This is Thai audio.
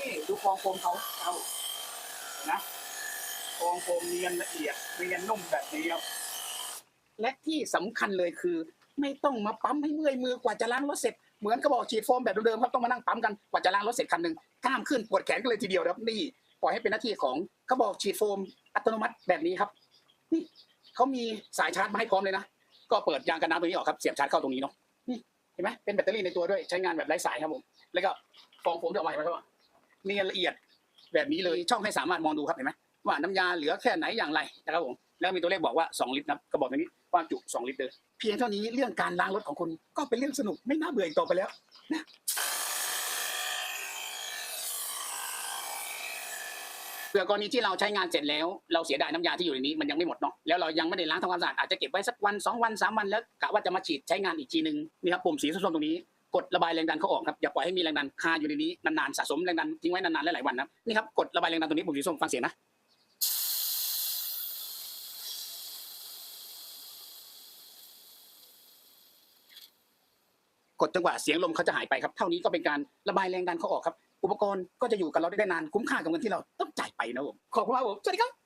นี่ดูฟองโฟมเขาครับนะฟองโฟมเนียนละเอียดเนียนนุ่มแบบนี้ครับและที่สำคัญเลยคือ ไม่ต้องมาปั๊มให้เมื่อยมือกว่าจะล้างรถเสร็จเหมือนกระบอกฉีดโฟมแบบเดิมๆครับต้องมานั่งปั๊มกันกว่าจะล้างรถเสร็จคันหนึ่งกล้ามขึ้นปวดแขนกันเลยทีเดียวครับนี่ปล่อยให้เป็นหน้าที่ของกระบอกฉีดโฟมอัตโนมัติแบบนี้ครับนี่เขามีสายชาร์จมาให้พร้อมเลยนะก็เปิดยางกันน้ำตัวนี้ออกครับเสียบชาร์จเข้าตรงนี้เนาะนี่เห็นไหมเป็นแบตเตอรี่ในตัวด้วยใช้งานแบบไร้สายครับผมแล้วก็ฟองโฟมที่ออกมาเห็นไหมครับ เนียนละเอียดแบบนี้เลยช่องให้สามารถมองดูครับเห็นไหมว่าน้ำยาเหลือแค่ไหนอย่างไรนะครับผมแล้วมีตัวเลขบอกว่า 2 ลิตรนะกระบอกตัวนี้ความจุ 2 ลิตรเลยเพียงเท่านี้เรื่องการล้างรถของคุณก็เป็นเรื่องสนุกไม่น่าเบื่ออีกต่อไปแล้วนะเผื่อกรณีที่เราใช้งานเสร็จแล้ว เราเสียดายน้ำยาที่อยู่ในนี้มันยังไม่หมดเนาะแล้วเรายังไม่ได้ล้างทำความสะอาดอาจจะเก็บไว้สักวันสองวันสามวันแล้วกะว่าจะมาฉีดใช้งานอีกทีนึงนี่ครับปุ่มสีส้มๆตรงนี้ กดระบายแรงดันเขาออกครับอย่าปล่อยให้มีแรงดันคาอยู่ในนี้นานๆสะสมแรงดันทิ้งไว้นานๆหลายๆวันนะนี่ครับกดระบายแรงดันตรงนี้ปุ่มสีส้มฟังเสียงนะกดจังหวะเสียงลมเขาจะหายไปครับเท่านี้ก็เป็นการระบายแรงดันเขาออกครับ อุปกรณ์ก็จะอยู่กับเราได้นานคุ้มค่ากับเงินที่เราต้องจ่ายไปนะผมขอบคุณครับผมสวัสดีครับ